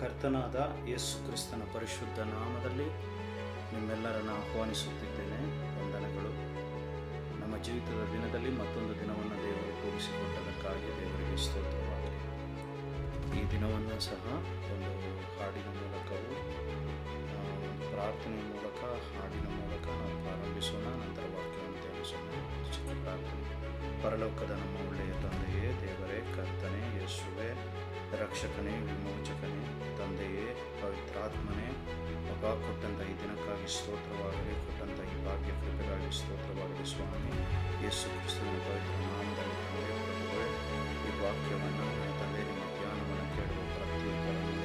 ಕರ್ತನಾದ ಯೇಸು ಕ್ರಿಸ್ತನ ಪರಿಶುದ್ಧ ನಾಮದಲ್ಲಿ ನಿಮ್ಮೆಲ್ಲರನ್ನು ಆಹ್ವಾನಿಸುತ್ತಿದ್ದೇನೆ. ವಂದನೆಗಳು. ನಮ್ಮ ಜೀವಿತದ ದಿನದಲ್ಲಿ ಮತ್ತೊಂದು ದಿನವನ್ನು ದೇವರು ಕೂಡಿಸಿಕೊಟ್ಟದಕ್ಕಾಗಿ ದೇವರಿಗೆ ಸ್ತೋತ್ರವಾಗಲಿ. ಈ ದಿನವನ್ನು ಸಹ ಒಂದು ಹಾಡಿನ ಮೂಲಕವೂ ಪ್ರಾರ್ಥನೆ ಮೂಲಕ, ಹಾಡಿನ ಮೂಲಕ ನಾವು ಪ್ರಾರಂಭಿಸೋಣ. ನಂತರ ವಾಕ್ಯವನ್ನು ತಿಳಿಸೋಣ ಪ್ರಾರ್ಥನೆ. ಪರಲೋಕದ ನಮ್ಮ ಒಳ್ಳೆಯ ತಂದೆಯೇ, ದೇವರೇ, ಕರ್ತನೆ, ಯೇಸುವೆ ರಕ್ಷಕನೇ, ವಿಮೋಚಕನೇ, ತಂದೆಯೇ, ಪವಿತ್ರಾತ್ಮನೇ, ಮಗ ಕೊಟ್ಟಂತಹ ಈ ದಿನಕ್ಕಾಗಿ ಸ್ತೋತ್ರವಾಗಲಿ ಕೊಟ್ಟಂತಹ ಈ ಭಾಗ್ಯ ಕೃಪೆಗಾಗಿ ಸ್ತೋತ್ರವಾಗಲಿ ಸ್ವಾಮಿ. ಯೇಸು ಕ್ರಿಸ್ತನ ಪವಿತ್ರ ನಾಮದಲ್ಲಿ ಪ್ರಭುವೆ, ಈ ವಾಕ್ಯವನ್ನು ನನ್ನ ತಂದೆ, ನಿಮ್ಮ ಧ್ಯಾನವನ್ನು ಕೇಳುವ ಪ್ರತಿಯೊಬ್ಬರನ್ನು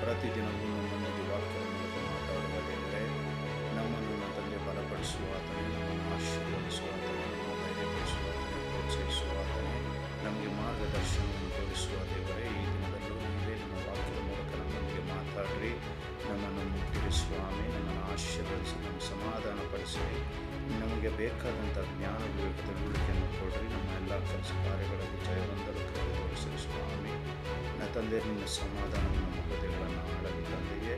ಪ್ರತಿದಿನವೂ ಸ್ವಾಮಿ ನಮ್ಮನ್ನು ಆಶೀರ್ವದಿಸಿ, ನಮ್ಮ ಸಮಾಧಾನ ಪಡಿಸಿರಿ ನಮಗೆ ಬೇಕಾದಂಥ ಜ್ಞಾನ ವಿವೇಕ ತಿಳುವಳಿಕೆಯನ್ನು ಕೊಡ್ರಿ. ನಮ್ಮ ಎಲ್ಲ ಕೆಲಸ ಕಾರ್ಯಗಳಲ್ಲಿ ಜಯವಂತರು ಕೈ ಸ್ವಾಮಿ, ನನ್ನ ತಂದೆ, ನಿಮ್ಮ ಸಮಾಧಾನ ನಮ್ಮ ಕಥೆಗಳನ್ನು ಆಡಲಿ ತಂದೆಯೇ.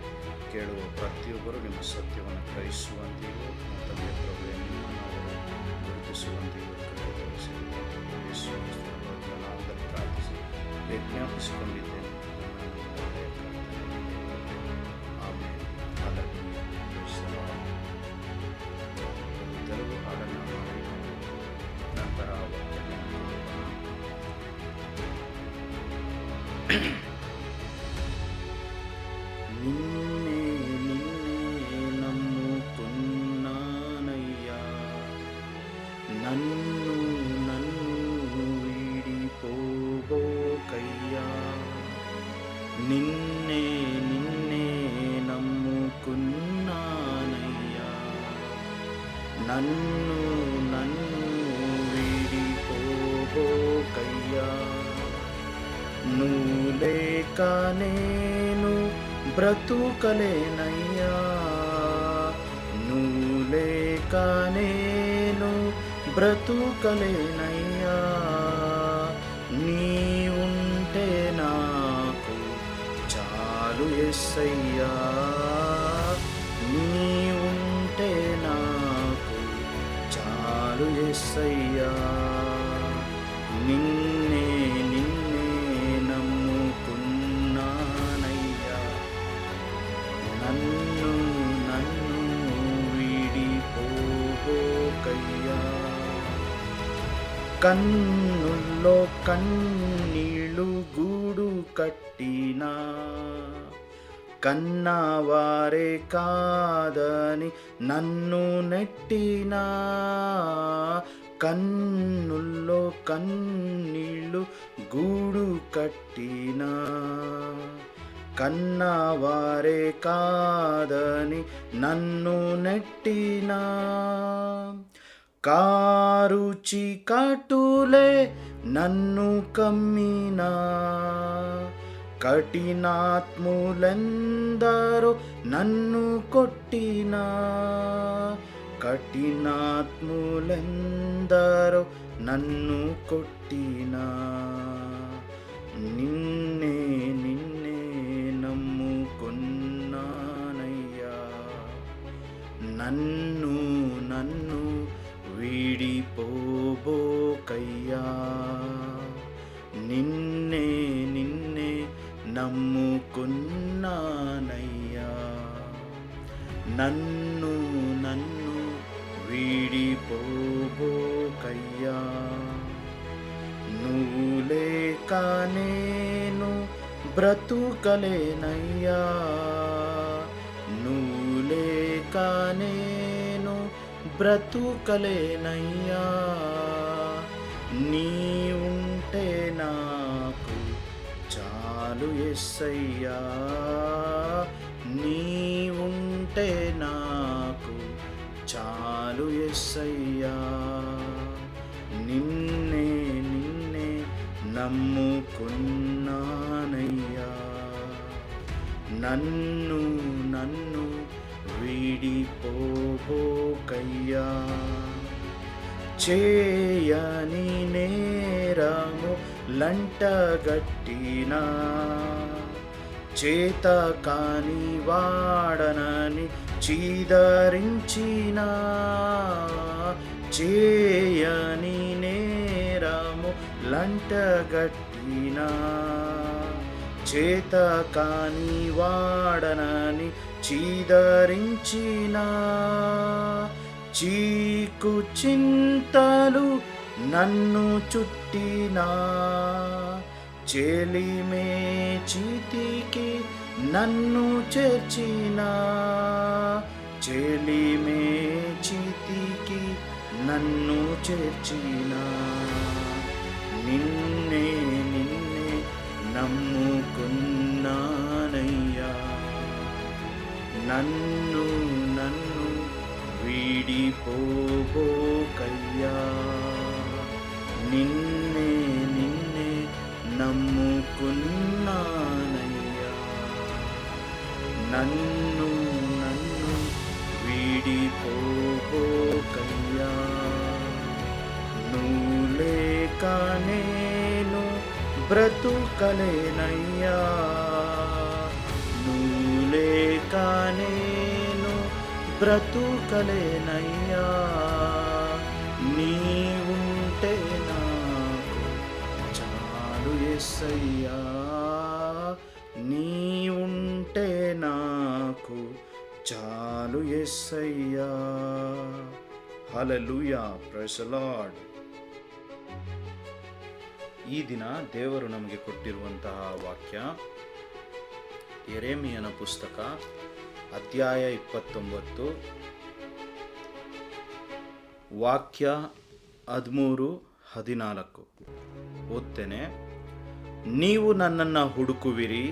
ಕೇಳುವ ಪ್ರತಿಯೊಬ್ಬರು ನಿಮ್ಮ ಸತ್ಯವನ್ನು ಗ್ರಹಿಸುವಂತೆಯೂ ತಂದೆ ಪ್ರಭುವೆ ನಿಮ್ಮನ್ನು ಅವರು ಗುರುತಿಸುವಂತೆಯೂ ಕೃಪೆ ತೋರಿಸಿರಿ ಪ್ರಾರ್ಥಿಸಿ ವಿಜ್ಞಾಪಿಸಿಕೊಂಡಿದ್ದೇನೆ ನಿನ್ನೆ బ్రతుకలేనయ్యా నువ్వు లేక నేను బ్రతుకలేనయ్యా నీ ఉంటే నాకు చాలు ఎస్సయ్యా. నీ ఉంటే నాకు చాలు ఎస్సయ్యా. కన్నుల్లో కన్నీళ్ళు గూడు కట్టినా. కన్నవారే కాదని నన్ను నెట్టినా. కన్నుల్లో కన్నీళ్ళు గూడు కట్టినా. కన్నవారే కాదని నన్ను నెట్టినా. కారు చీకటులే నన్ను కమ్మినా. కఠినాత్ములెందరో నన్ను కొట్టినా. కఠినాత్ములెందరో నన్ను కొట్టినా. నిన్నే నిన్నే నమ్ముకున్నానయ్యా. నన్ను పోబోకయ్యా నిన్నే నిన్నే నమ్ముకున్నానయ్యా. నన్ను నన్ను వీడిపోబోకయ్యా నువ్వు లేక నేను బ్రతుకలేనయ్యా. నువ్వు లేక నేను బ్రతుకలేనయ్యా. నీ ఉంటే నాకు చాలు ఎస్సయ్యా. నీ ఉంటే నాకు చాలు ఎస్సయ్యా. నిన్నే నిన్నే నమ్ముకున్నానయ్యా. నన్ను నన్ను వీడిపోబోకయ్యా చేయని నేరము లంటగట్టినా. చేత కాని వాడనని చీదరించిన. చేయని నేరము లంటగట్టిన. చేత కాని వాడనని చీదరించిన చీకు చింతలు నన్ను చుట్టినా చెలిమే చీతికి నన్ను చేర్చిన చెలిమే చీతికి నన్ను చేర్చిన. నిన్నే నిన్నే నమ్ముకున్నా. నన్ను నన్ను వీడిపోబోకయ్యా నిన్నే నిన్నే నమ్ముకున్నానయ్యా. నన్ను నన్ను వీడిపోబోకయ్యా నువ్వు లేక నేను బ్రతుకలేనయ్యా. నేను బ్రతుకలేనయ్యా. నీ ఉంటే నాకు చాలు ఎస్సయ్యా. నీ ఉంటే నాకు చాలు ఎస్సయ్యా. హలలుయా ప్రెసలాడ్ ಈ ದಿನ ದೇವರು ನಮಗೆ ಕೊಟ್ಟಿರುವಂತಹ ವಾಕ್ಯ ಎರೇಮಿಯನ ಪುಸ್ತಕ, ಅಧ್ಯಾಯ ಇಪ್ಪತ್ತೊಂಬತ್ತು. ವಾಕ್ಯ ಹದಿಮೂರು, ಹದಿನಾಲ್ಕು. ಓದ್ತೇನೆ, ನೀವು ನನ್ನನ್ನು ಹುಡುಕುವಿರಿ,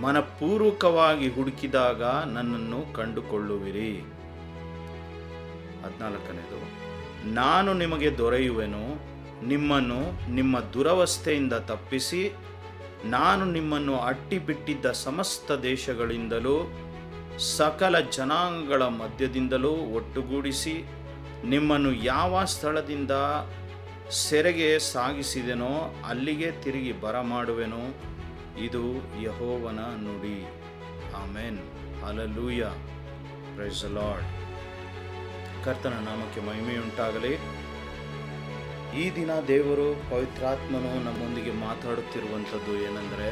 ಮನಪೂರ್ವಕವಾಗಿ ಹುಡುಕಿದಾಗ ನನ್ನನ್ನು ಕಂಡುಕೊಳ್ಳುವಿರಿ. ಹದಿನಾಲ್ಕನೇದು, ನಾನು ನಿಮಗೆ ದೊರೆಯುವೆನು, ನಿಮ್ಮನ್ನು ನಿಮ್ಮ ದುರವಸ್ಥೆಯಿಂದ ತಪ್ಪಿಸಿ ನಾನು ನಿಮ್ಮನ್ನು ಅಟ್ಟಿಬಿಟ್ಟಿದ್ದ ಸಮಸ್ತ ದೇಶಗಳಿಂದಲೂ, ಸಕಲ ಜನಾಂಗಗಳ ಮಧ್ಯದಿಂದಲೂ ಒಟ್ಟುಗೂಡಿಸಿ ನಿಮ್ಮನ್ನು ಯಾವ ಸ್ಥಳದಿಂದ ಸೆರೆಗೆ ಸಾಗಿಸಿದೆನೋ ಅಲ್ಲಿಗೆ ತಿರುಗಿ ಬರಮಾಡುವೆನು. ಇದು ಯಹೋವನ ನುಡಿ. ಆಮೇನ್. ಅಲಲೂಯ ಪ್ರೈಸ್ ಲಾರ್ಡ್ ಕರ್ತನ ನಾಮಕ್ಕೆ ಮಹಿಮೆಯುಂಟಾಗಲಿ. ಈ ದಿನ ದೇವರು ಪವಿತ್ರಾತ್ಮನು ನಮ್ಮೊಂದಿಗೆ ಮಾತಾಡುತ್ತಿರುವಂಥದ್ದು ಏನೆಂದರೆ,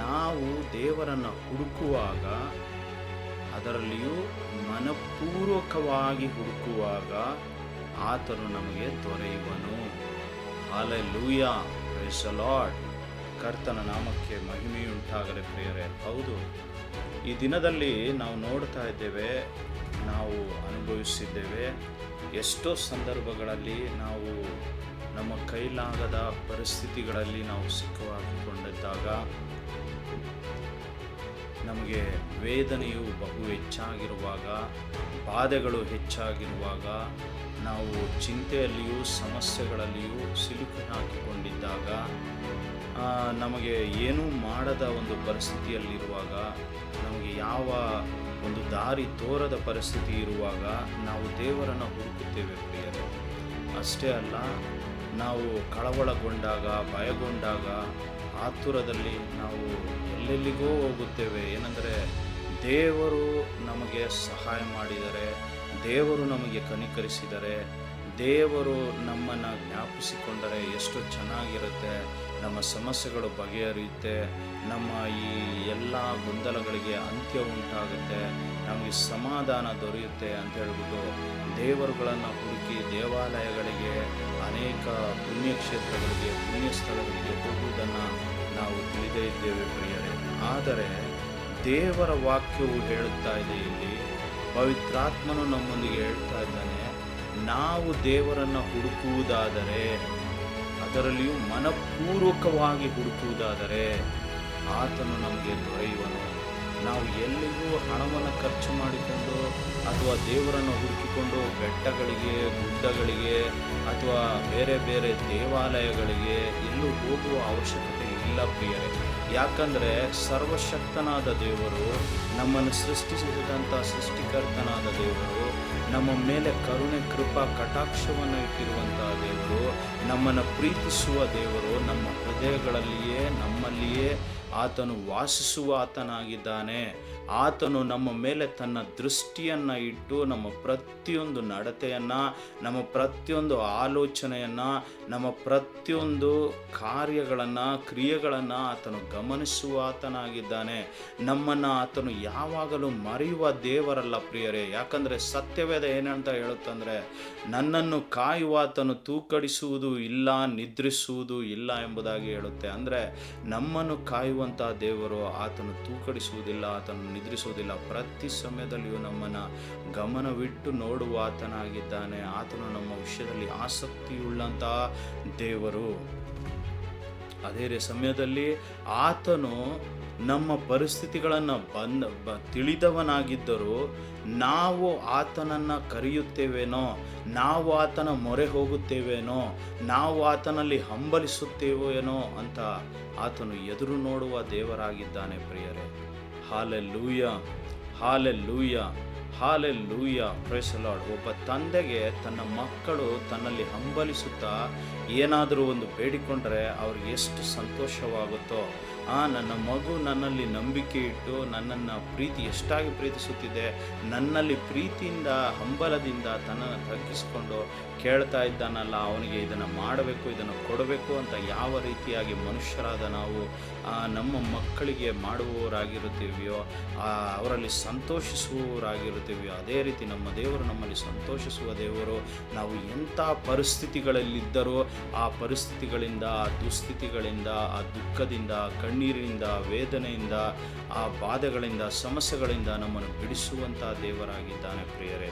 ನಾವು ದೇವರನ್ನು ಹುಡುಕುವಾಗ, ಅದರಲ್ಲಿಯೂ ಮನಪೂರ್ವಕವಾಗಿ ಹುಡುಕುವಾಗ ಆತನು ನಮಗೆ ದೊರೆಯುವನು. ಅಲೆ ಲೂಯ ಲಾರ್ಡ್ ಕರ್ತನ ನಾಮಕ್ಕೆ ಮಹಿಮೆಯುಂಟಾಗಲಿ ಪ್ರಿಯರೇ. ಹೌದು, ಈ ದಿನದಲ್ಲಿ ನಾವು ನೋಡ್ತಾ ಇದ್ದೇವೆ, ನಾವು ಅನುಭವಿಸಿದ್ದೇವೆ ಎಷ್ಟೋ ಸಂದರ್ಭಗಳಲ್ಲಿ ನಾವು ನಮ್ಮ ಕೈಲಾಗದ ಪರಿಸ್ಥಿತಿಗಳಲ್ಲಿ ನಾವು ಸಿಕ್ಕುಹಾಕಿಕೊಂಡಿದ್ದಾಗ ನಮಗೆ ವೇದನೆಯು ಬಹು ಹೆಚ್ಚಾಗಿರುವಾಗ, ಬಾಧೆಗಳು ಹೆಚ್ಚಾಗಿರುವಾಗ ನಾವು ಚಿಂತೆಯಲ್ಲಿಯೂ ಸಮಸ್ಯೆಗಳಲ್ಲಿಯೂ ಸಿಲುಕಿ ಹಾಕಿಕೊಂಡಿದ್ದಾಗ ನಮಗೆ ಏನೂ ಮಾಡದ ಒಂದು ಪರಿಸ್ಥಿತಿಯಲ್ಲಿರುವಾಗ ನಮಗೆ ಯಾವ ಒಂದು ದಾರಿ ತೋರದ ಪರಿಸ್ಥಿತಿ ಇರುವಾಗ ನಾವು ದೇವರನ್ನು ಹುಡುಕುತ್ತೇವೆ ಪ್ರಿಯರೇ. ಅಷ್ಟೇ ಅಲ್ಲ, ನಾವು ಕಳವಳಗೊಂಡಾಗ, ಭಯಗೊಂಡಾಗ ಆತುರದಲ್ಲಿ ನಾವು ಎಲ್ಲೆಲ್ಲಿಗೋ ಹೋಗುತ್ತೇವೆ. ಏನೆಂದರೆ, ದೇವರು ನಮಗೆ ಸಹಾಯ ಮಾಡಿದರೆ, ದೇವರು ನಮಗೆ ಕನಿಕರಿಸಿದರೆ, ದೇವರು ನಮ್ಮನ್ನು ಜ್ಞಾಪಿಸಿಕೊಂಡರೆ ಎಷ್ಟು ಚೆನ್ನಾಗಿರುತ್ತೆ. ನಮ್ಮ ಸಮಸ್ಯೆಗಳು ಬಗೆಹರಿಯುತ್ತೆ, ನಮ್ಮ ಈ ಎಲ್ಲ ಗೊಂದಲಗಳಿಗೆ ಅಂತ್ಯ ಉಂಟಾಗುತ್ತೆ, ನಮಗೆ ಸಮಾಧಾನ ದೊರೆಯುತ್ತೆ ಅಂತ ಹೇಳ್ಬಿಟ್ಟು ದೇವರುಗಳನ್ನು ಹುಡುಕಿ ದೇವಾಲಯಗಳಿಗೆ, ಅನೇಕ ಪುಣ್ಯಕ್ಷೇತ್ರಗಳಿಗೆ ಪುಣ್ಯ ಸ್ಥಳಗಳಿಗೆ ಹೋಗುವುದನ್ನು ನಾವು ತಿಳಿದೇ ಇದ್ದೇವೆ ಪ್ರಿಯರೇ. ಆದರೆ ದೇವರ ವಾಕ್ಯವು ಹೇಳುತ್ತಾ ಇದೆ ಇಲ್ಲಿ, ಪವಿತ್ರಾತ್ಮನು ನಮ್ಮೊಂದಿಗೆ ಹೇಳ್ತಾ ಇದ್ದಾನೆ, ನಾವು ದೇವರನ್ನು ಹುಡುಕುವುದಾದರೆ ಅದರಲ್ಲಿಯೂ ಮನಪೂರ್ವಕವಾಗಿ ಹುಡುಕುವುದಾದರೆ ಆತನು ನಮಗೆ ದೊರೆಯುವನು. ನಾವು ಎಲ್ಲಿಗೂ ಹಣವನ್ನು ಖರ್ಚು ಮಾಡಿಕೊಂಡು ಅಥವಾ ದೇವರನ್ನು ಹುಡುಕಿಕೊಂಡು ಬೆಟ್ಟಗಳಿಗೆ, ಗುಡ್ಡಗಳಿಗೆ ಅಥವಾ ಬೇರೆ ಬೇರೆ ದೇವಾಲಯಗಳಿಗೆ ಎಲ್ಲೂ ಹೋಗುವ ಅವಶ್ಯಕತೆ ಇಲ್ಲ ಪ್ರಿಯರೇ. ಯಾಕಂದರೆ ಸರ್ವಶಕ್ತನಾದ ದೇವರು ನಮ್ಮನ್ನು ಸೃಷ್ಟಿಸಿದಂಥ ಸೃಷ್ಟಿಕರ್ತನಾದ ದೇವರು ನಮ್ಮ ಮೇಲೆ ಕರುಣೆ ಕೃಪಾ ಕಟಾಕ್ಷವನ್ನು ಇಟ್ಟಿರುವಂತಹ ದೇವರು. ನಮ್ಮನ್ನು ಪ್ರೀತಿಸುವ ದೇವರು. ನಮ್ಮ ಹೃದಯಗಳಲ್ಲಿಯೇ ನಮ್ಮಲ್ಲಿಯೇ ಆತನು ವಾಸಿಸುವ ಆತನಾಗಿದ್ದಾನೆ ಆತನು ನಮ್ಮ ಮೇಲೆ ತನ್ನ ದೃಷ್ಟಿಯನ್ನು ಇಟ್ಟು ನಮ್ಮ ಪ್ರತಿಯೊಂದು ನಡತೆಯನ್ನು, ನಮ್ಮ ಪ್ರತಿಯೊಂದು ಆಲೋಚನೆಯನ್ನು, ನಮ್ಮ ಪ್ರತಿಯೊಂದು ಕಾರ್ಯಗಳನ್ನು, ಕ್ರಿಯೆಗಳನ್ನು ಆತನು ಗಮನಿಸುವ ಆತನಾಗಿದ್ದಾನೆ ನಮ್ಮನ್ನು ಆತನು ಯಾವಾಗಲೂ ಮರೆಯುವ ದೇವರಲ್ಲ ಪ್ರಿಯರೇ. ಯಾಕಂದರೆ ಸತ್ಯವೇದ ಏನಂತ ಹೇಳುತ್ತಂದರೆ ನನ್ನನ್ನು ಕಾಯುವಾತನು ತೂಕಡಿಸುವುದು ಇಲ್ಲ, ನಿದ್ರಿಸುವುದು ಇಲ್ಲ ಎಂಬುದಾಗಿ ಹೇಳುತ್ತೆ. ಅಂದರೆ ನಮ್ಮನ್ನು ಕಾಯುವಂಥ ದೇವರು ಆತನು ತೂಕಡಿಸುವುದಿಲ್ಲ, ಆತನು ನಿದ್ರಿಸುವುದಿಲ್ಲ. ಪ್ರತಿ ಸಮಯದಲ್ಲಿಯೂ ನಮ್ಮನ್ನು ಗಮನವಿಟ್ಟು ನೋಡುವ ಆತನಾಗಿದ್ದಾನೆ ಆತನು ನಮ್ಮ ವಿಷಯದಲ್ಲಿ ಆಸಕ್ತಿಯುಳ್ಳಂತಹ ದೇವರು. ಅದೇ ಸಮಯದಲ್ಲಿ ಆತನು ನಮ್ಮ ಪರಿಸ್ಥಿತಿಗಳನ್ನು ಬಂದ, ಬ, ತಿಳಿದವನಾಗಿದ್ದರೂ ನಾವು ಆತನನ್ನು ಕರೆಯುತ್ತೇವೇನೋ, ನಾವು ಆತನ ಮೊರೆ ಹೋಗುತ್ತೇವೇನೋ, ನಾವು ಆತನಲ್ಲಿ ಹಂಬಲಿಸುತ್ತೇವೇನೋ ಅಂತ ಆತನು ಎದುರು ನೋಡುವ ದೇವರಾಗಿದ್ದಾನೆ ಪ್ರಿಯರೇ. ಹಾಲೆ ಲೂಯ ಹಾಲೆ ಲೂಯ ಹಾಲೆ ಲೂಯ ಪ್ರೆಸಲಾಡ್ ಒಬ್ಬ ತಂದೆಗೆ ತನ್ನ ಮಕ್ಕಳು ತನ್ನಲ್ಲಿ ಹಂಬಲಿಸುತ್ತಾ ಏನಾದರೂ ಒಂದು ಬೇಡಿಕೊಂಡ್ರೆ ಅವ್ರಿಗೆ ಎಷ್ಟು ಸಂತೋಷವಾಗುತ್ತೋ ಆ ನನ್ನ ಮಗು ನನ್ನಲ್ಲಿ ನಂಬಿಕೆ ಇಟ್ಟು ನನ್ನನ್ನು ಪ್ರೀತಿ ಎಷ್ಟಾಗಿ ಪ್ರೀತಿಸುತ್ತಿದೆ, ನನ್ನಲ್ಲಿ ಪ್ರೀತಿಯಿಂದ, ಹಂಬಲದಿಂದ ತನ್ನನ್ನು ತಗ್ಗಿಸಿಕೊಂಡು ಕೇಳ್ತಾ ಇದ್ದಾನಲ್ಲ, ಅವನಿಗೆ ಇದನ್ನು ಮಾಡಬೇಕು, ಇದನ್ನು ಕೊಡಬೇಕು ಅಂತ ಯಾವ ರೀತಿಯಾಗಿ ಮನುಷ್ಯರಾದ ನಾವು ನಮ್ಮ ಮಕ್ಕಳಿಗೆ ಮಾಡುವವರಾಗಿರುತ್ತೀವಿಯೋ ಅವರಲ್ಲಿ ಸಂತೋಷಿಸುವವರಾಗಿರುತ್ತೀವಿಯೋ, ಅದೇ ರೀತಿ ನಮ್ಮ ದೇವರು ನಮ್ಮಲ್ಲಿ ಸಂತೋಷಿಸುವ ದೇವರು, ನಾವು ಎಂಥ ಪರಿಸ್ಥಿತಿಗಳಲ್ಲಿದ್ದರೂ ಆ ಪರಿಸ್ಥಿತಿಗಳಿಂದ, ಆ ದುಸ್ಥಿತಿಗಳಿಂದ, ಆ ದುಃಖದಿಂದ ಕಣ್ಣೀರಿನಿಂದ, ವೇದನೆಯಿಂದ, ಆ ಬಾಧೆಗಳಿಂದ, ಸಮಸ್ಯೆಗಳಿಂದ ನಮ್ಮನ್ನು ಬಿಡಿಸುವಂಥ ದೇವರಾಗಿದ್ದಾನೆ ಪ್ರಿಯರೇ.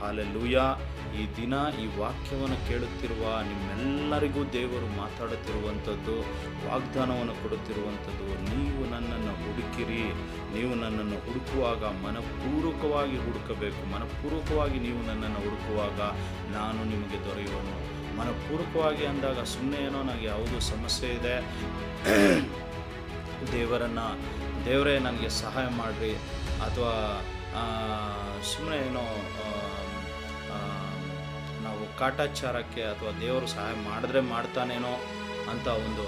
ಹಾಲೆಲ್ಲೂಯ. ಈ ದಿನ ಈ ವಾಕ್ಯವನ್ನು ಕೇಳುತ್ತಿರುವ ನಿಮ್ಮೆಲ್ಲರಿಗೂ ದೇವರು ಮಾತಾಡುತ್ತಿರುವಂಥದ್ದು, ವಾಗ್ದಾನವನ್ನು ಕೊಡುತ್ತಿರುವಂಥದ್ದು, ನೀವು ನನ್ನನ್ನು ಹುಡುಕಿರಿ. ನೀವು ನನ್ನನ್ನು ಹುಡುಕುವಾಗ ಮನಪೂರ್ವಕವಾಗಿ ಹುಡುಕಬೇಕು. ಮನಪೂರ್ವಕವಾಗಿ ನೀವು ನನ್ನನ್ನು ಹುಡುಕುವಾಗ ನಾನು ನಿಮಗೆ ದೊರೆಯುವನು. ಮನಪೂರ್ವಕವಾಗಿ ಅಂದಾಗ ಸುಮ್ಮನೆ ಏನೋ ನನಗೆ ಯಾವುದೋ ಸಮಸ್ಯೆ ಇದೆ. ದೇವರನ್ನು ದೇವರೇ ನನಗೆ ಸಹಾಯ ಮಾಡಿರಿ ಅಥವಾ ಸುಮ್ಮನೆ ಏನೋ ನಾವು ಕಾಟಾಚಾರಕ್ಕೆ ಅಥವಾ ದೇವರು ಸಹಾಯ ಮಾಡಿದ್ರೆ ಮಾಡ್ತಾನೇನೋ ಅಂತ ಒಂದು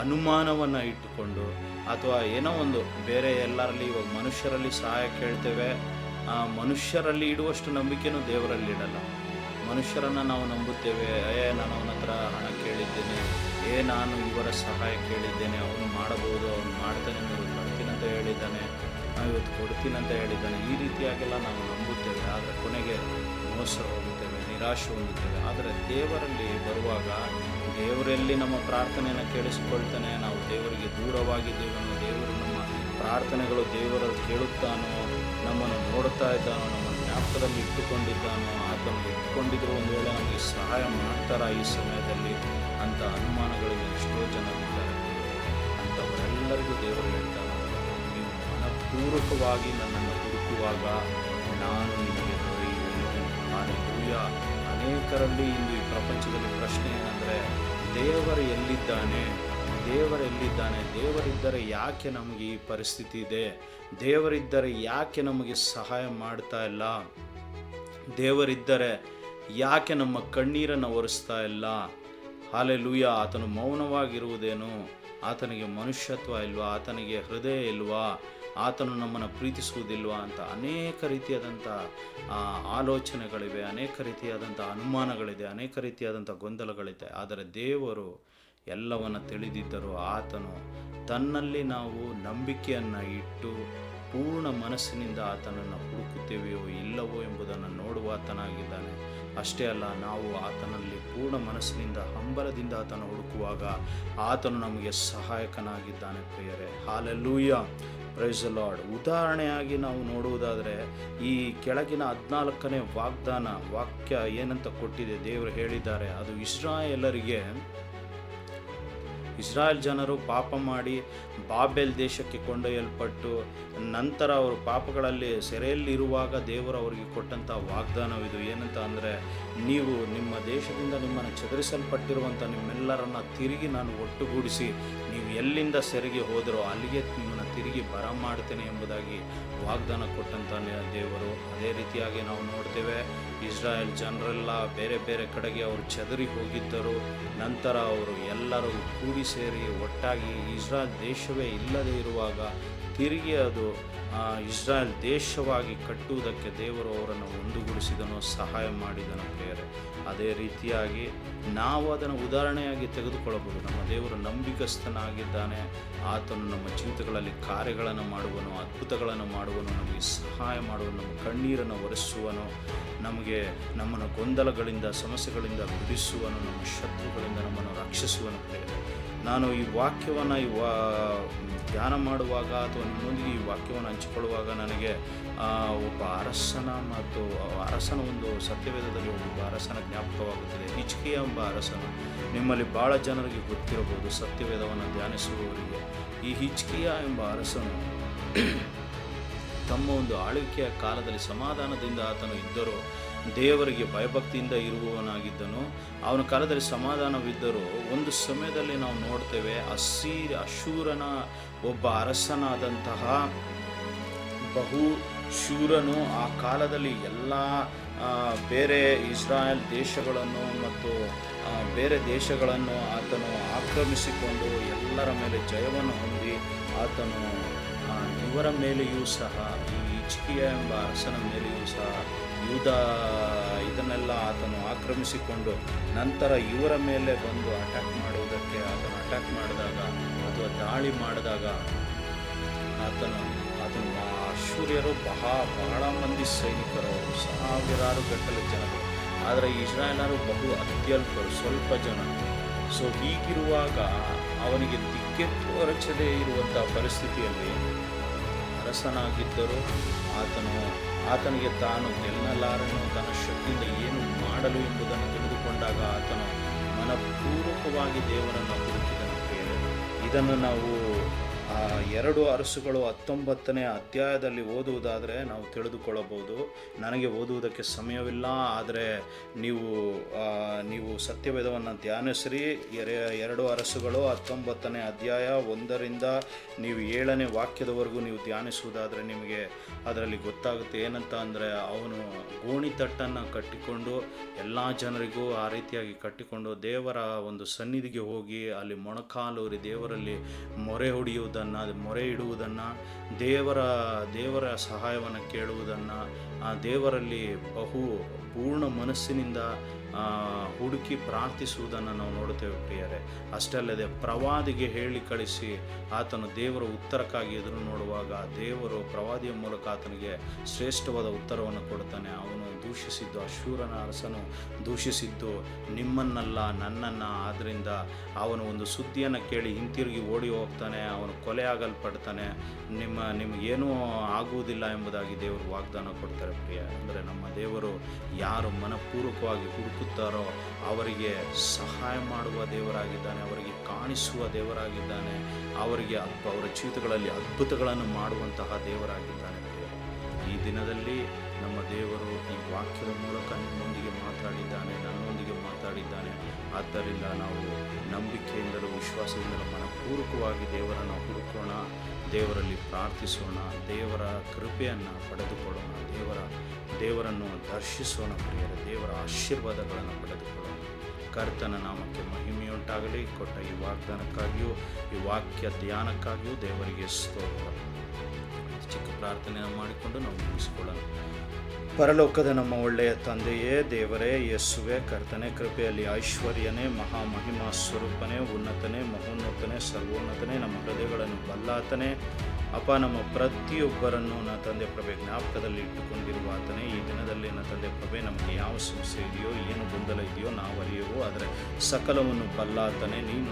ಅನುಮಾನವನ್ನು ಇಟ್ಟುಕೊಂಡು ಅಥವಾ ಏನೋ ಒಂದು ಬೇರೆ ಎಲ್ಲರಲ್ಲಿ ಇವಾಗ ಮನುಷ್ಯರಲ್ಲಿ ಸಹಾಯ ಕೇಳ್ತೇವೆ ಮನುಷ್ಯರಲ್ಲಿ ಇಡುವಷ್ಟು ನಂಬಿಕೆನೂ ದೇವರಲ್ಲಿ ಇಡಲ್ಲ. ಮನುಷ್ಯರನ್ನು ನಾವು ನಂಬುತ್ತೇವೆ, ಅಯ್ಯ, ನಾನು ಅವನ ಹತ್ರ ಹಣ ಕೇಳಿದ್ದೇನೆ ಏ, ನಾನು ಇವರ ಸಹಾಯ ಕೇಳಿದ್ದೇನೆ, ಅವನು ಮಾಡಬಹುದು, ಅವನು ಮಾಡ್ತಾನೆ ನಾನು ಕೊಡ್ತೀನಿ ಅಂತ ಹೇಳಿದ್ದಾನೆ. ನಾವು ಇವತ್ತು ಕೊಡ್ತೀನಿ ಅಂತ ಹೇಳಿದ್ದಾನೆ. ಈ ರೀತಿಯಾಗೆಲ್ಲ ನಾವು ನಂಬುತ್ತೇವೆ. ಆದರೆ ಕೊನೆಗೆ ಮೋಸ ಹೋಗುತ್ತೇವೆ, ನಿರಾಶೆ ಹೊಂದುತ್ತೇವೆ. ಆದರೆ ದೇವರಲ್ಲಿ ಬರುವಾಗ ದೇವರಲ್ಲಿ ನಮ್ಮ ಪ್ರಾರ್ಥನೆಯನ್ನು ಕೇಳಿಸಿಕೊಳ್ತಾನೆ, ನಾವು ದೇವರಿಗೆ ದೂರವಾಗಿದ್ದೇವೆ ದೇವರು ನಮ್ಮ ಪ್ರಾರ್ಥನೆಗಳು ದೇವರ ಕೇಳುತ್ತಾನೋ, ನಮ್ಮನ್ನು ನೋಡುತ್ತಾ ಇದ್ದಾನೋ, ನಮ್ಮನ್ನು ಜ್ಞಾಪಕದಲ್ಲಿ ಇಟ್ಟುಕೊಂಡಿದ್ದಾನೋ, ಆತನು ಇಟ್ಟುಕೊಂಡಿದ್ರು ಒಂದು ವೇಳೆ ನಮಗೆ ಸಹಾಯ ಮಾಡ್ತಾರ ಈ ಸಮಯದಲ್ಲಿ? ಅಂತ ಅನುಮಾನಗಳು ಎಷ್ಟೋ ಜನರಿದ್ದಾರೆ ಅಂಥವರೆಲ್ಲರಿಗೂ ದೇವರು ಹೇಳ್ತಾರೆ ನೀವು ಮನಪೂರ್ವಕವಾಗಿ ನನ್ನನ್ನು ಹುಡುಕುವಾಗ ನಾನು ನಿಮಗೆ ದೊರೆಯುವೆ ಅನೇಕರಲ್ಲಿ ಇಂದು ಈ ಪ್ರಪಂಚದಲ್ಲಿ ಪ್ರಶ್ನೆ ಏನಂದರೆ, ದೇವರು ಎಲ್ಲಿದ್ದಾನೆ? ದೇವರೆಲ್ಲಿದ್ದಾನೆ ದೇವರಿದ್ದರೆ ಯಾಕೆ ನಮಗೆ ಈ ಪರಿಸ್ಥಿತಿ ಇದೆ? ದೇವರಿದ್ದರೆ ಯಾಕೆ ನಮಗೆ ಸಹಾಯ ಮಾಡ್ತಾ ಇಲ್ಲ? ದೇವರಿದ್ದರೆ ಯಾಕೆ ನಮ್ಮ ಕಣ್ಣೀರನ್ನು ಒರೆಸ್ತಾ ಇಲ್ಲ? ಹಾಲೆಲೂಯ, ಆತನು ಮೌನವಾಗಿರುವುದೇನು? ಆತನಿಗೆ ಮನುಷ್ಯತ್ವ ಇಲ್ವಾ? ಆತನಿಗೆ ಹೃದಯ ಇಲ್ವಾ? ಆತನು ನಮ್ಮನ್ನು ಪ್ರೀತಿಸುವುದಿಲ್ವಾ? ಅಂತ ಅನೇಕ ರೀತಿಯಾದಂಥ ಆಲೋಚನೆಗಳಿವೆ, ಅನೇಕ ರೀತಿಯಾದಂಥ ಅನುಮಾನಗಳಿದೆ, ಅನೇಕ ರೀತಿಯಾದಂಥ ಗೊಂದಲಗಳಿದೆ. ಆದರೆ ದೇವರು ಎಲ್ಲವನ್ನು ತಿಳಿದಿದ್ದರು ಆತನು ತನ್ನಲ್ಲಿ ನಾವು ನಂಬಿಕೆಯನ್ನು ಇಟ್ಟು ಪೂರ್ಣ ಮನಸ್ಸಿನಿಂದ ಆತನನ್ನು ಹುಡುಕುತ್ತೇವೆಯೋ ಇಲ್ಲವೋ ಎಂಬುದನ್ನು ನೋಡುವ ಆತನಾಗಿದ್ದಾನೆ. ಅಷ್ಟೇ ಅಲ್ಲ, ನಾವು ಆತನಲ್ಲಿ ಪೂರ್ಣ ಮನಸ್ಸಿನಿಂದ ಹಂಬಲದಿಂದ ಆತನ ಹುಡುಕುವಾಗ ಆತನು ನಮಗೆ ಸಹಾಯಕನಾಗಿದ್ದಾನೆ ಪ್ರಿಯರೇ. ಹಾಲೆಲ್ಲೂಯ್ಯ ಪ್ರೈಸ್ ಲಾರ್ಡ್ ಉದಾಹರಣೆಯಾಗಿ ನಾವು ನೋಡುವುದಾದರೆ, ಈ ಕೆಳಗಿನ ಹದಿನಾಲ್ಕನೇ ವಾಗ್ದಾನ ವಾಕ್ಯ ಏನಂತ ಕೊಟ್ಟಿದೆ, ದೇವರು ಹೇಳಿದ್ದಾರೆ, ಅದು ಇಸ್ರಾಯೇಲರಿಗೆ ಇಸ್ರಾಯೇಲ್ ಜನರು ಪಾಪ ಮಾಡಿ ಬಾಬೆಲ್ ದೇಶಕ್ಕೆ ಕೊಂಡೊಯ್ಯಲ್ಪಟ್ಟು ನಂತರ ಅವರು ಪಾಪಗಳಲ್ಲಿ ಸೆರೆಯಲ್ಲಿರುವಾಗ ದೇವರು ಅವರಿಗೆ ಕೊಟ್ಟಂಥ ವಾಗ್ದಾನವಿದು. ಏನಂತ ಅಂದರೆ, ನೀವು ನಿಮ್ಮ ದೇಶದಿಂದ ನಿಮ್ಮನ್ನು ಚದುರಿಸಲ್ಪಟ್ಟಿರುವಂಥ ನಿಮ್ಮೆಲ್ಲರನ್ನ ತಿರುಗಿ ನಾನು ಒಟ್ಟುಗೂಡಿಸಿ ನೀವು ಎಲ್ಲಿಂದ ಸೆರೆಗೆ ಹೋದರೋ ಅಲ್ಲಿಗೆ ನಿಮ್ಮನ್ನು ಬರ ಮಾಡ್ತೇನೆ ಎಂಬುದಾಗಿ ವಾಗ್ದಾನ ಕೊಟ್ಟಂಥ ದೇವರು. ಅದೇ ರೀತಿಯಾಗಿ ನಾವು ನೋಡ್ತೇವೆ, ಇಸ್ರಾಯೇಲ್ ಜನರೆಲ್ಲ ಬೇರೆ ಬೇರೆ ಕಡೆಗೆ ಅವರು ಚದರಿ ಹೋಗಿದ್ದರು. ನಂತರ ಅವರು ಎಲ್ಲರೂ ಕೂಡಿ ಸೇರಿ ಒಟ್ಟಾಗಿ ಇಸ್ರಾಯೇಲ್ ದೇಶವೇ ಇಲ್ಲದೇ ಇರುವಾಗ ತಿರುಗಿ ಅದು ಇಸ್ರಾಯೇಲ್ ದೇಶವಾಗಿ ಕಟ್ಟುವುದಕ್ಕೆ ದೇವರು ಅವರನ್ನು ಒಂದುಗೂಡಿಸಿದನು ಸಹಾಯ ಮಾಡಿದನು ಪ್ರೇಯರೆ, ಅದೇ ರೀತಿಯಾಗಿ ನಾವು ಅದನ್ನು ಉದಾಹರಣೆಯಾಗಿ ತೆಗೆದುಕೊಳ್ಳಬಹುದು. ನಮ್ಮ ದೇವರು ನಂಬಿಕಸ್ಥನಾಗಿದ್ದಾನೆ ಆತನು ನಮ್ಮ ಚಿಂತೆಗಳಲ್ಲಿ ಕಾರ್ಯಗಳನ್ನು ಮಾಡುವನು, ಅದ್ಭುತಗಳನ್ನು ಮಾಡುವನು, ನಮಗೆ ಸಹಾಯ ಮಾಡುವನು, ನಮ್ಮ ಕಣ್ಣೀರನ್ನು ಒರೆಸುವನು, ನಮಗೆ ನಮ್ಮನ್ನು ಗೊಂದಲಗಳಿಂದ, ಸಮಸ್ಯೆಗಳಿಂದ ಬಿಡಿಸುವನು ನಮ್ಮ ಶತ್ರುಗಳಿಂದ ನಮ್ಮನ್ನು ರಕ್ಷಿಸುವನು ಪ್ರೇಯರೆ. ನಾನು ಈ ವಾಕ್ಯವನ್ನು, ಈ ವಾ, ಧ್ಯಾನ ಮಾಡುವಾಗ ಅಥವಾ ನಿಮ್ಮೊಂದಿಗೆ ಈ ವಾಕ್ಯವನ್ನು ಹಂಚಿಕೊಳ್ಳುವಾಗ ನನಗೆ ಒಬ್ಬ ಅರಸನ ಮತ್ತು ಅರಸನ ಒಂದು ಸತ್ಯವೇದದಲ್ಲಿ ಒಬ್ಬ ಅರಸನ ಜ್ಞಾಪಕವಾಗುತ್ತದೆ. ಹಿಚ್ಕಿಯ ಎಂಬ ಅರಸನು ನಿಮ್ಮಲ್ಲಿ ಭಾಳ ಜನರಿಗೆ ಗೊತ್ತಿರಬಹುದು ಸತ್ಯವೇದವನ್ನು ಧ್ಯಾನಿಸುವವರಿಗೆ. ಈ ಹಿಚ್ಕಿಯ ಎಂಬ ಅರಸನು ತಮ್ಮ ಒಂದು ಆಳ್ವಿಕೆಯ ಕಾಲದಲ್ಲಿ ಸಮಾಧಾನದಿಂದ ಆತನು ಇದ್ದರೂ ದೇವರಿಗೆ ಭಯಭಕ್ತಿಯಿಂದ ಇರುವವನಾಗಿದ್ದನು. ಅವನ ಕಾಲದಲ್ಲಿ ಸಮಾಧಾನವಿದ್ದರೂ ಒಂದು ಸಮಯದಲ್ಲಿ ನಾವು ನೋಡ್ತೇವೆ ಅಸೀರ್, ಅಶೂರನ ಒಬ್ಬ ಅರಸನಾದಂತಹ ಬಹು ಶೂರನು ಆ ಕಾಲದಲ್ಲಿ ಎಲ್ಲ ಬೇರೆ ಇಸ್ರಾಯೇಲ್ ದೇಶಗಳನ್ನು ಮತ್ತು ಬೇರೆ ದೇಶಗಳನ್ನು ಆತನು ಆಕ್ರಮಿಸಿಕೊಂಡು ಎಲ್ಲರ ಮೇಲೆ ಜಯವನ್ನು ಹೊಂದಿ ಆತನು ಇವರ ಮೇಲೆಯೂ ಸಹ ಈ ಇಚ್ಕಿಯ ಎಂಬ ಅರಸನ ಮೇಲೆಯೂ ಸಹ ಯೂದ ಇದನ್ನೆಲ್ಲ ಆತನು ಆಕ್ರಮಿಸಿಕೊಂಡು ನಂತರ ಇವರ ಮೇಲೆ ಬಂದು ಅಟ್ಯಾಕ್ ಮಾಡುವುದಕ್ಕೆ ಆತನು ಅಟ್ಯಾಕ್ ಮಾಡಿದಾಗ ಅಥವಾ ದಾಳಿ ಮಾಡಿದಾಗ ಆತನು ಅದನ್ನು ಆಶ್ಚರ್ಯರು ಬಹಳ ಬಹಳ ಮಂದಿ ಸೈನಿಕರು, ಸಾವಿರಾರು ಗಟ್ಟಲೆ ಜನರು. ಆದರೆ ಇಸ್ರಾಯೇಲರು ಬಹು ಅತ್ಯಲ್ಪರು, ಸ್ವಲ್ಪ ಜನ. ಸೊ ಹೀಗಿರುವಾಗ ಅವನಿಗೆ ದಿಕ್ಕೆ ತೋರಚದೇ ಇರುವಂಥ ಪರಿಸ್ಥಿತಿಯಲ್ಲಿ ಅರಸನಾಗಿದ್ದರೂ ಆತನು ಆತನಿಗೆ ತಾನು ಗೆಲ್ಲಲಾರನು ತನ್ನ ಶಕ್ತಿಯಿಂದ ಏನು ಮಾಡಲು ಎಂಬುದನ್ನು ತಿಳಿದುಕೊಂಡಾಗ ಆತನು ಮನಪೂರ್ವಕವಾಗಿ ದೇವರನ್ನು ಕುರಿತಿದ್ದನ್ನು ಪ್ರಿಯರೇ. ಇದನ್ನು ನಾವು ಎರಡು ಅರಸುಗಳು ಹತ್ತೊಂಬತ್ತನೇ ಅಧ್ಯಾಯದಲ್ಲಿ ಓದುವುದಾದರೆ ನಾವು ತಿಳಿದುಕೊಳ್ಳಬಹುದು. ನನಗೆ ಓದುವುದಕ್ಕೆ ಸಮಯವಿಲ್ಲ, ಆದರೆ ನೀವು ನೀವು ಸತ್ಯವೇದವನ್ನು ಧ್ಯಾನಿಸ್ರಿ. ಎರೆ, ಎರಡು ಅರಸುಗಳು ಹತ್ತೊಂಬತ್ತನೇ ಅಧ್ಯಾಯ ಒಂದರಿಂದ ನೀವು ಏಳನೇ ವಾಕ್ಯದವರೆಗೂ ನೀವು ಧ್ಯಾನಿಸುವುದಾದರೆ ನಿಮಗೆ ಅದರಲ್ಲಿ ಗೊತ್ತಾಗುತ್ತೆ. ಏನಂತ ಅಂದರೆ ಅವನು ಗೋಣಿತಟ್ಟನ್ನು ಕಟ್ಟಿಕೊಂಡು ಎಲ್ಲ ಜನರಿಗೂ ಆ ರೀತಿಯಾಗಿ ಕಟ್ಟಿಕೊಂಡು ದೇವರ ಒಂದು ಸನ್ನಿಧಿಗೆ ಹೋಗಿ ಅಲ್ಲಿ ಮೊಣಕಾಲೂರಿ ದೇವರಲ್ಲಿ ಮೊರೆ ಹೊಡೆಯುವುದನ್ನು ಮೊರೆ ಇಡುವುದನ್ನು ದೇವರ ದೇವರ ಸಹಾಯವನ್ನು ಕೇಳುವುದನ್ನು ಆ ದೇವರಲ್ಲಿ ಬಹು ಪೂರ್ಣ ಮನಸ್ಸಿನಿಂದ ಪ್ರಾರ್ಥಿಸುವುದನ್ನು ನಾವು ನೋಡುತ್ತೇವೆ ಪ್ರಿಯರೇ. ಅಷ್ಟೇ ಅಲ್ಲದೆ ಪ್ರವಾದಿಗೆ ಹೇಳಿ ಕಳಿಸಿ ಆತನು ದೇವರ ಉತ್ತರಕ್ಕಾಗಿ ಎದುರು ನೋಡುವಾಗ ದೇವರು ಪ್ರವಾದಿಯ ಮೂಲಕ ಆತನಿಗೆ ಶ್ರೇಷ್ಠವಾದ ಉತ್ತರವನ್ನು ಕೊಡ್ತಾನೆ ಅವನು ದೂಷಿಸಿದ್ದು ಅಶೂರನ ಅರಸನು ದೂಷಿಸಿದ್ದು ನಿಮ್ಮನ್ನಲ್ಲ, ನನ್ನನ್ನು. ಆದ್ದರಿಂದ ಅವನು ಒಂದು ಸುದ್ದಿಯನ್ನು ಕೇಳಿ ಹಿಂತಿರುಗಿ ಓಡಿ ಹೋಗ್ತಾನೆ, ಅವನು ಕೊಲೆ ಆಗಲ್ಪಡ್ತಾನೆ. ನಿಮ್ಮ, ನಿಮಗೇನೂ ಆಗುವುದಿಲ್ಲ ಎಂಬುದಾಗಿ ದೇವರು ವಾಗ್ದಾನ ಕೊಡ್ತಾರೆ ಪ್ರಿಯ ಅಂದರೆ ನಮ್ಮ ದೇವರು ಯಾರು ಮನಪೂರ್ವಕವಾಗಿ ಹುಡುಕುತ್ತಾರೋ ಅವರಿಗೆ ಸಹಾಯ ಮಾಡುವ ದೇವರಾಗಿದ್ದಾನೆ, ಅವರಿಗೆ ಕಾಣಿಸುವ ದೇವರಾಗಿದ್ದಾನೆ, ಅವರಿಗೆ ಅವರ ಜೀವಿತಗಳಲ್ಲಿ ಅದ್ಭುತಗಳನ್ನು ಮಾಡುವಂತಹ ದೇವರಾಗಿದ್ದಾನೆ ಈ ದಿನದಲ್ಲಿ ನಮ್ಮ ದೇವರು ಈ ವಾಕ್ಯದ ಮೂಲಕ ನಿಮ್ಮೊಂದಿಗೆ ಮಾತಾಡಿದ್ದಾನೆ, ನನ್ನೊಂದಿಗೆ ಮಾತಾಡಿದ್ದಾನೆ. ಆದ್ದರಿಂದ ನಾವು ನಂಬಿಕೆಯಿಂದಲೂ ವಿಶ್ವಾಸದಿಂದಲೂ ಮನಪೂರ್ವಕವಾಗಿ ದೇವರನ್ನು ಹುಡುಕೋಣ. ದೇವರಲ್ಲಿ ಪ್ರಾರ್ಥಿಸೋಣ, ದೇವರ ಕೃಪೆಯನ್ನು ಪಡೆದುಕೊಳ್ಳೋಣ, ದೇವರ, ದೇವರನ್ನು ದರ್ಶಿಸೋಣ ಪ್ರಿಯರ, ದೇವರ ಆಶೀರ್ವಾದಗಳನ್ನು ಪಡೆದುಕೊಳ್ಳೋಣ. ಕರ್ತನ ನಾಮಕ್ಕೆ ಮಹಿಮೆಯುಂಟಾಗಲಿ. ಕೊಟ್ಟ ಈ ವಾಗ್ದಾನಕ್ಕಾಗಿಯೂ, ಈ ವಾಕ್ಯ ಧ್ಯಾನಕ್ಕಾಗಿಯೂ ದೇವರಿಗೆ ಸ್ತೋತ್ರ. ಚಿಕ್ಕ ಪ್ರಾರ್ಥನೆಯನ್ನು ಮಾಡಿಕೊಂಡು ನಾವು ಮುಗಿಸಿಕೊಳ್ಳೋಣ. ಪರಲೋಕದ ನಮ್ಮ ಒಳ್ಳೆಯ ತಂದೆಯೇ, ದೇವರೇ, ಯೇಸುವೆ, ಕರ್ತನೆ, ಕೃಪೆಯಲ್ಲಿ ಐಶ್ವರ್ಯನೇ ಮಹಾಮಹಿಮಾ ಸ್ವರೂಪನೇ, ಉನ್ನತನೇ, ಮಹೋನ್ನತನೇ, ಸರ್ವೋನ್ನತನೇ, ನಮ್ಮ ಹೃದಯಗಳನ್ನು ಬಲ್ಲಾತನೇ. ಅಪ ನಮ್ಮ ಪ್ರತಿಯೊಬ್ಬರನ್ನು ನನ್ನ ತಂದೆ ಪ್ರಭೆ ಜ್ಞಾಪಕದಲ್ಲಿ ಇಟ್ಟುಕೊಂಡಿರುವ ಆತನೇ. ಈ ದಿನದಲ್ಲಿ ನನ್ನ ತಂದೆ ಪ್ರಭೆ, ನಮಗೆ ಯಾವ ಸಮಸ್ಯೆ ಇದೆಯೋ, ಏನು ಗೊಂದಲ ಇದೆಯೋ ನಾವು ಅರಿಯೋ ಆದರೆ ಸಕಲವನ್ನು ಬಲ್ಲಾತನೇ. ನೀನು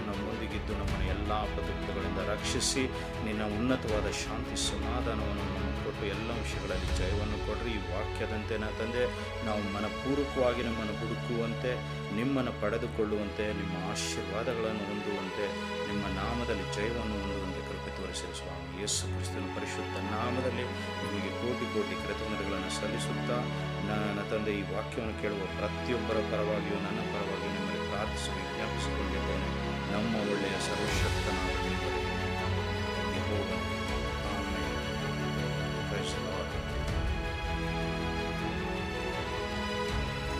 ನಮ್ಮೊಂದಿಗಿದ್ದು ನಮ್ಮನ್ನು ಎಲ್ಲ ಪದಗಳಿಂದ ರಕ್ಷಿಸಿ, ನಿನ್ನ ಉನ್ನತವಾದ ಶಾಂತಿ ಸಮಾಧಾನವನ್ನು ನಮಗೆ ಕೊಟ್ಟು ಎಲ್ಲ ವಿಷಯಗಳಲ್ಲಿ ಜಯವನ್ನು ಕೊಡ್ರಿ. ಈ ವಾಕ್ಯದಂತೆ ನಾ ತಂದೆ, ನಾವು ಮನಪೂರ್ವಕವಾಗಿ ನಮ್ಮನ್ನು ಹುಡುಕುವಂತೆ, ನಿಮ್ಮನ್ನು ಪಡೆದುಕೊಳ್ಳುವಂತೆ, ನಿಮ್ಮ ಆಶೀರ್ವಾದಗಳನ್ನು ಹೊಂದುವಂತೆ, ನಿಮ್ಮ ನಾಮದಲ್ಲಿ ಜಯವನ್ನು ಹೊಂದುವಂತೆ ಕೃಪೆ ತೋರಿಸಿರಿ ಸ್ವಾಮಿ. ಯೇಸು ಕ್ರಿಸ್ತನ ಪರಿಶುದ್ಧ ನಾಮದಲ್ಲಿ ನಿಮಗೆ ಕೋಟಿ ಕೋಟಿ ಕೃತಜ್ಞತೆಗಳನ್ನು ಸಲ್ಲಿಸುತ್ತಾ ನನ್ನ ತಂದೆ, ಈ ವಾಕ್ಯವನ್ನು ಕೇಳುವ ಪ್ರತಿಯೊಬ್ಬರ ಪರವಾಗಿಯೂ, ನನ್ನ ಪರವಾಗಿಯೂ ನಿಮ್ಮಲ್ಲಿ ಪ್ರಾರ್ಥಿಸಿ, ವಿಜ್ಞಾಪಿಸಿಕೊಂಡಿದ್ದೇನೆ. ನಮ್ಮ ಒಳ್ಳೆಯ ಸರ್ವಶಕ್ತನಾದ